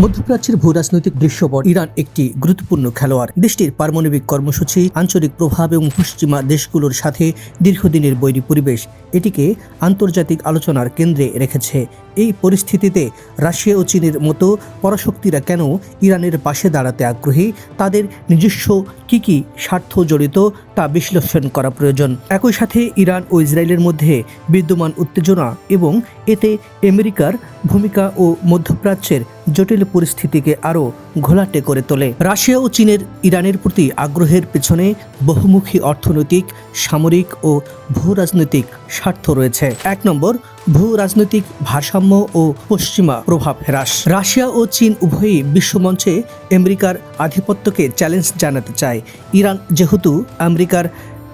মধ্যপ্রাচ্যের ভূরাজনৈতিক দৃশ্যপট ইরান একটি গুরুত্বপূর্ণ খেলোয়াড়। দেশটির পারমাণবিক কর্মসূচি, আঞ্চলিক প্রভাব এবং পশ্চিমা দেশগুলোর সাথে দীর্ঘদিনের বৈরী পরিবেশ, এটিকে আন্তর্জাতিক আলোচনার কেন্দ্রে রেখেছে। এই পরিস্থিতিতে রাশিয়া ও চীনের মতো পরাশক্তিরা কেন ইরানের পাশে দাঁড়াতে আগ্রহী? তাদের নিজস্ব কি কি স্বার্থ জড়িত তা বিশ্লেষণ করা প্রয়োজন। একই সাথে ইরান ও ইসরায়েলের মধ্যে বিদ্যমান উত্তেজনা এবং এতে আমেরিকার ভূমিকা ও মধ্যপ্রাচ্যের জটিল পরিস্থিতিকে আরও ঘোলাটে করে তোলে। রাশিয়া ও চীনের ইরানের প্রতি আগ্রহের পেছনে বহুমুখী অর্থনৈতিক, সামরিক ও ভূরাজনৈতিক স্বার্থ রয়েছে। এক নম্বর ভূ রাজনৈতিক ভারসাম্য ও পশ্চিমা প্রভাব হ্রাস। রাশিয়া ও চীন উভয়ই বিশ্বমঞ্চে আমেরিকার আধিপত্যকে চ্যালেঞ্জ জানাতে চায়। ইরান যেহেতু আমেরিকার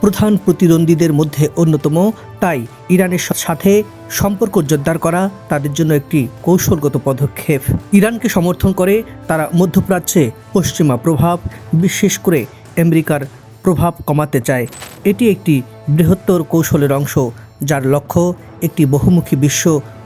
প্রধান প্রতিদ্বন্দ্বীদের মধ্যে অন্যতম, তাই ইরানের সাথে সম্পর্ক জোরদার করা তাদের জন্য একটি কৌশলগত পদক্ষেপ। ইরানকে সমর্থন করে তারা মধ্যপ্রাচ্যে পশ্চিমা প্রভাব, বিশেষ করে আমেরিকার প্রভাব কমাতে চায়। এটি একটি বৃহত্তর কৌশলের অংশ, যার লক্ষ্য একটি বহুমুখী বিশ্ব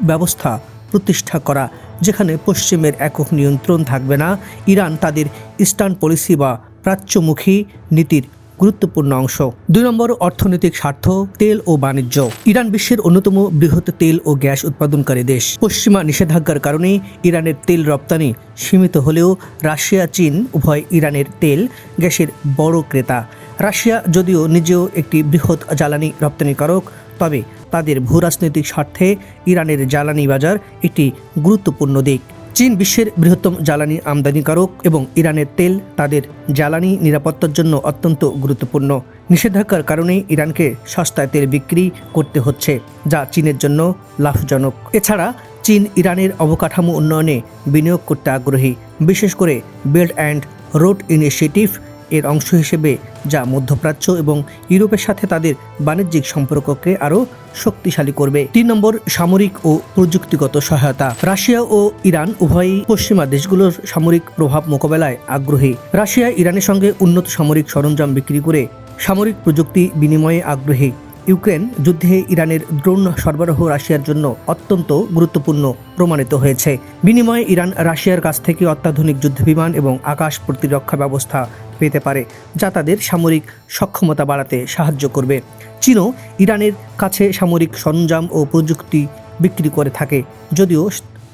ব্যবস্থা প্রতিষ্ঠা করা, যেখানে পশ্চিমের একক নিয়ন্ত্রণ থাকবে না। ইরান তাদের ইস্টার্ন পলিসি বা প্রাচ্যমুখী নীতির গুরুত্বপূর্ণ অংশ। দুই নম্বর, অর্থনৈতিক স্বার্থ, তেল ও বাণিজ্য। ইরান বিশ্বের অন্যতম বৃহৎ তেল ও গ্যাস উৎপাদনকারী দেশ। পশ্চিমা নিষেধাজ্ঞার কারণে ইরানের তেল রপ্তানি সীমিত হলেও রাশিয়া, চীন উভয় ইরানের তেল গ্যাসের বড় ক্রেতা। রাশিয়া যদিও নিজেও একটি বৃহৎ জ্বালানি রপ্তানিকারক, তবে তাদের ভূরাজনৈতিক স্বার্থে ইরানের জ্বালানি বাজার একটি গুরুত্বপূর্ণ দিক। চীন বিশ্বের বৃহত্তম জ্বালানি আমদানিকারক এবং ইরানের তেল তাদের জ্বালানি নিরাপত্তার জন্য অত্যন্ত গুরুত্বপূর্ণ। নিষেধাজ্ঞার কারণে ইরানকে সস্তায় তেল বিক্রি করতে হচ্ছে, যা চীনের জন্য লাভজনক। এছাড়া, চীন ইরানের অবকাঠামো উন্নয়নে বিনিয়োগ করতে আগ্রহী, বিশেষ করে বেল্ট অ্যান্ড রোড ইনিশিয়েটিভ এর অংশ হিসেবে, যা মধ্যপ্রাচ্য এবং ইউরোপের সাথে তাদের বাণিজ্যিক সম্পর্ককে আরও শক্তিশালী করবে। তিন নম্বর, সামরিক ও প্রযুক্তিগত সহায়তা। রাশিয়া ও ইরান উভয়ই পশ্চিমা দেশগুলোর সামরিক প্রভাব মোকাবেলায় আগ্রহী। রাশিয়া ইরানের সঙ্গে উন্নত সামরিক সরঞ্জাম বিক্রি করে সামরিক প্রযুক্তি বিনিময়ে আগ্রহী। ইউক্রেন যুদ্ধে ইরানের ড্রোন সরবরাহ রাশিয়ার জন্য অত্যন্ত গুরুত্বপূর্ণ প্রমাণিত হয়েছে। বিনিময়ে ইরান রাশিয়ার কাছ থেকে অত্যাধুনিক যুদ্ধবিমান এবং আকাশ প্রতিরক্ষা ব্যবস্থা পেতে পারে, যা তাদের সামরিক সক্ষমতা বাড়াতে সাহায্য করবে। চীনও ইরানের কাছে সামরিক সরঞ্জাম ও প্রযুক্তি বিক্রি করে থাকে, যদিও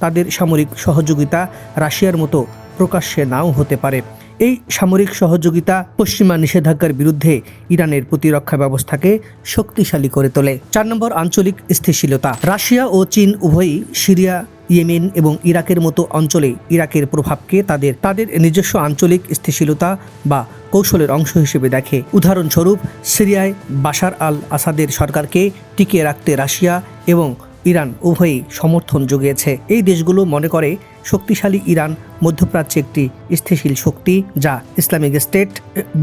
তাদের সামরিক সহযোগিতা রাশিয়ার মতো প্রকাশ্যে নাও হতে পারে। এই সামরিক সহযোগিতা পশ্চিমা নিষেধাজ্ঞার বিরুদ্ধে ইরানের প্রতিরক্ষা ব্যবস্থাকে শক্তিশালী করে তোলে। চার নম্বর আঞ্চলিক স্থিতিশীলতা। রাশিয়া ও চীন উভয়ই সিরিয়া, ইয়েমেন এবং ইরাকের মতো অঞ্চলে ইরাকের প্রভাবকে তাদের তাদের নিজস্ব আঞ্চলিক স্থিতিশীলতা বা কৌশলের অংশ হিসেবে দেখে। উদাহরণস্বরূপ, সিরিয়ায় বাশার আল আসাদের সরকারকে টিকিয়ে রাখতে রাশিয়া এবং ইরান উভয়ই সমর্থন জুগিয়েছে। এই দেশগুলো মনে করে শক্তিশালী ইরান মধ্যপ্রাচ্যে একটি স্থিতিশীল শক্তি যা ইসলামিক স্টেট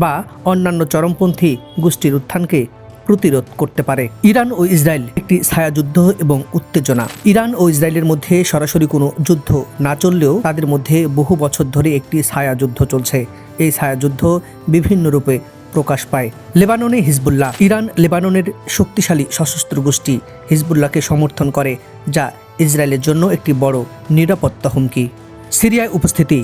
বা অন্যান্য চরমপন্থী গোষ্ঠীর উত্থানকে প্রতিরোধ করতে পারে। ইরান ও ইসরায়েল একটি ছায়াযুদ্ধ এবং উত্তেজনা। ইরান ও ইসরায়েলের মধ্যে সরাসরি কোনো যুদ্ধ না চললেও তাদের মধ্যে বহু বছর ধরে একটি ছায়াযুদ্ধ চলছে। এই ছায়াযুদ্ধ বিভিন্ন রূপে প্রকাশ পায়। লেবাননে হিজবুল্লাহ, ইরান লেবাননের শক্তিশালী সশস্ত্র গোষ্ঠী হিজবুল্লাহকে সমর্থন করে, যা ইসরায়েলের জন্য একটি বড় নিরাপত্তা হুমকি। সিরিয়ায় উপস্থিতি,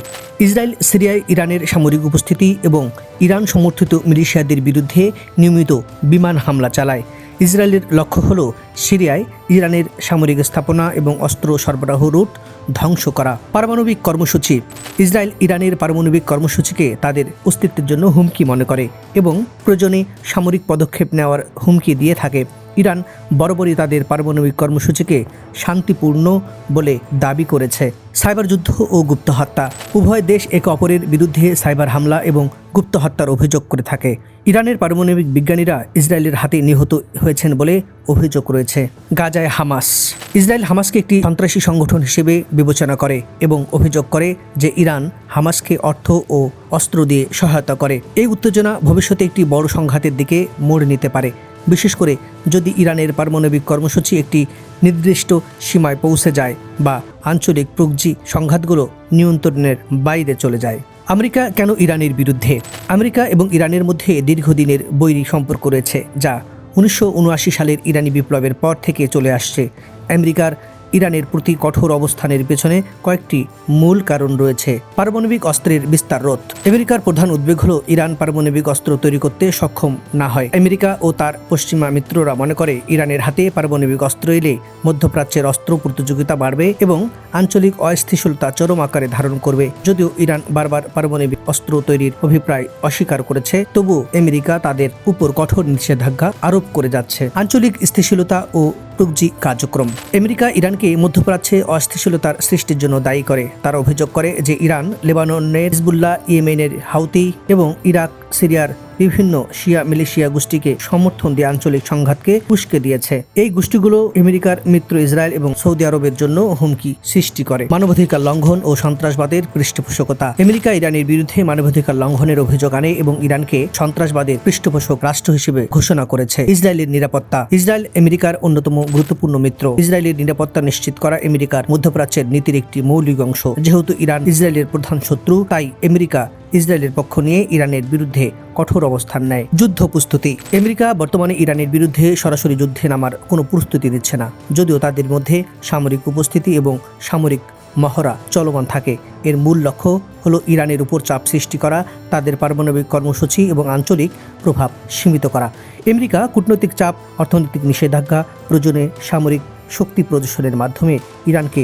ইসরায়েল, সিরিয়ায় ইরানের সামরিক উপস্থিতি এবং ইরান সমর্থিত মিলিশিয়াদের বিরুদ্ধে নিয়মিত বিমান হামলা চালায়। ইসরায়েলের লক্ষ্য হল সিরিয়ায় ইরানের সামরিক স্থাপনা এবং অস্ত্র সরবরাহ রুট ধ্বংস করা পারমাণবিক কর্মসূচি। ইসরায়েল ইরানের পারমাণবিক কর্মসূচিকে তাদের অস্তিত্বের জন্য হুমকি মনে করে এবং প্রয়োজনে সামরিক পদক্ষেপ নেওয়ার হুমকি দিয়ে থাকে। ইরান বরাবরই তাদের পারমাণবিক কর্মসূচিকে শান্তিপূর্ণ বলে দাবি করেছে। সাইবার যুদ্ধ ও গুপ্ত হত্যা। উভয় দেশ একে অপরের বিরুদ্ধে সাইবার হামলা এবং গুপ্ত হত্যার অভিযোগ করে থাকে। ইরানের পারমাণবিক বিজ্ঞানীরা ইসরায়েলের হাতে নিহত হয়েছেন বলে অভিযোগ রয়েছে। গাজায় হামাস। ইসরায়েল হামাসকে একটি সন্ত্রাসী সংগঠন হিসেবে বিবেচনা করে এবং অভিযোগ করে যে ইরান হামাসকে অর্থ ও অস্ত্র দিয়ে সহায়তা করে। এই উত্তেজনা ভবিষ্যতে একটি বড় সংঘাতের দিকে মোড় নিতে পারে। বিশেষ করে যদি ইরানের পারমাণবিক কর্মসূচি একটি নির্দিষ্ট সীমায় পৌঁছে যায় বা আঞ্চলিক প্রগজি সংঘাতগুলো নিয়ন্ত্রণের বাইরে চলে যায়। আমেরিকা কেন ইরানের বিরুদ্ধে? আমেরিকা এবং ইরানের মধ্যে দীর্ঘদিনের বৈরী সম্পর্ক রয়েছে, যা উনিশশো উনআশি সালের ইরানি বিপ্লবের পর থেকে চলে আসছে। আমেরিকার ইরানের প্রতি কঠোর অবস্থানের পেছনে কয়েকটি মূল কারণ রয়েছে। পারমাণবিক অস্ত্রের বিস্তার রোধ। আমেরিকার প্রধান উদ্বেগ হল ইরান পারমাণবিক অস্ত্র তৈরি করতে সক্ষম না হয়। আমেরিকা ও তার পশ্চিমা মিত্ররা মনে করে, ইরানের হাতে পারমাণবিক অস্ত্র এলে মধ্যপ্রাচ্যের অস্ত্র প্রতিযোগিতা বাড়বে এবং আঞ্চলিক অস্থিতিশীলতা চরম আকারে ধারণ করবে। যদিও ইরান বারবার পারমাণবিক অস্ত্র তৈরির অভিপ্রায় অস্বীকার করেছে তবু আমেরিকা তাদের উপর কঠোর নিষেধাজ্ঞা আরোপ করে যাচ্ছে। আঞ্চলিক স্থিতিশীলতা ও টুকজি কার্যক্রম। আমেরিকা ইরানকে মধ্যপ্রাচ্যে অস্থিতিশীলতার সৃষ্টির জন্য দায়ী করে। তারা অভিযোগ করে যে ইরান, লেবাননের হিজবুল্লাহ, ইয়েমেনের হাউতি এবং ইরাক, সিরিয়ার বিভিন্ন শিয়া মিলিশিয়া গোষ্ঠীকে সমর্থন দিয়ে আঞ্চলিক সংঘাতকে উস্কে দিয়েছে। এই গোষ্ঠীগুলো আমেরিকার মিত্র ইসরায়েল এবং সৌদি আরবের জন্য হুমকি সৃষ্টি করে। মানবাধিকার লঙ্ঘন ও সন্ত্রাসবাদের পৃষ্ঠপোষকতা। আমেরিকা ইরানের বিরুদ্ধে মানবাধিকার লঙ্ঘনের অভিযোগ আনে এবং ইরানকে সন্ত্রাসবাদের পৃষ্ঠপোষক রাষ্ট্র হিসেবে ঘোষণা করেছে ইসরায়েলের নিরাপত্তা। ইসরায়েল আমেরিকার অন্যতম গুরুত্বপূর্ণ মিত্র। ইসরায়েলের নিরাপত্তা নিশ্চিত করা আমেরিকার মধ্যপ্রাচ্যের নীতির একটি মৌলিক অংশ। যেহেতু ইরান ইসরায়েলের প্রধান শত্রু, তাই আমেরিকা ইসরায়েলের পক্ষ নিয়ে ইরানের বিরুদ্ধে কঠোর অবস্থান নেয় যুদ্ধ প্রস্তুতি আমেরিকা বর্তমানে ইরানের বিরুদ্ধে সরাসরি যুদ্ধে নামার কোনো প্রস্তুতি দিচ্ছে না। যদিও তাদের মধ্যে সামরিক উপস্থিতি এবং সামরিক মহড়া চলমান থাকে, এর মূল লক্ষ্য হলো ইরানের উপর চাপ সৃষ্টি করা, তাদের পারমাণবিক কর্মসূচি এবং আঞ্চলিক প্রভাব সীমিত করা। আমেরিকা কূটনৈতিক চাপ, অর্থনৈতিক নিষেধাজ্ঞা, প্রয়োজনে সামরিক শক্তি প্রদর্শনের মাধ্যমে ইরানকে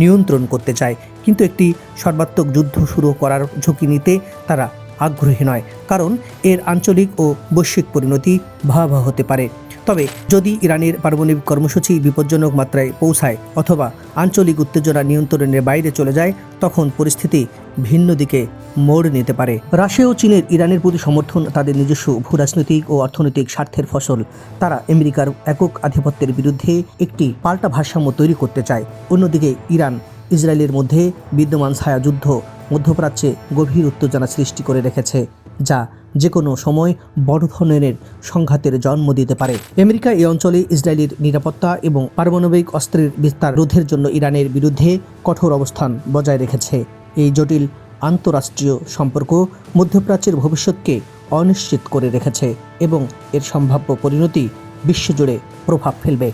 নিয়ন্ত্রণ করতে চায়। কিন্তু একটি সর্বাত্মক যুদ্ধ শুরু করার ঝুঁকি নিতে তারা আগ্রহী নয়, কারণ এর আঞ্চলিক ও বৈশ্বিক পরিণতি ভয়াবহ হতে পারে। তবে যদি ইরানের পারমাণবিক কর্মসূচি বিপজ্জনক মাত্রায় পৌঁছায় অথবা আঞ্চলিক উত্তেজনা নিয়ন্ত্রণের বাইরে চলে যায়, তখন পরিস্থিতি ভিন্ন দিকে মোড় নিতে পারে। রাশিয়া ও চীনের ইরানের প্রতি সমর্থন তাদের নিজস্ব ভূরাজনৈতিক ও অর্থনৈতিক স্বার্থের ফসল। তারা আমেরিকার একক আধিপত্যের বিরুদ্ধে একটি পাল্টা ভারসাম্য তৈরি করতে চায়। অন্যদিকে ইরান, ইসরায়েলের মধ্যে বিদ্যমান ছায়া যুদ্ধ মধ্যপ্রাচ্যে গভীর উত্তেজনা সৃষ্টি করে রেখেছে, যা যে কোনো সময় বড় ধরনের সংঘাতের জন্ম দিতে পারে। আমেরিকা এই অঞ্চলে ইসরায়েলের নিরাপত্তা এবং পারমাণবিক অস্ত্রের বিস্তার রোধের জন্য ইরানের বিরুদ্ধে কঠোর অবস্থান বজায় রেখেছে। এই জটিল আন্তঃরাষ্ট্রীয় সম্পর্ক মধ্যপ্রাচ্যের ভবিষ্যৎকে অনিশ্চিত করে রেখেছে এবং এর সম্ভাব্য পরিণতি বিশ্বজুড়ে প্রভাব ফেলবে।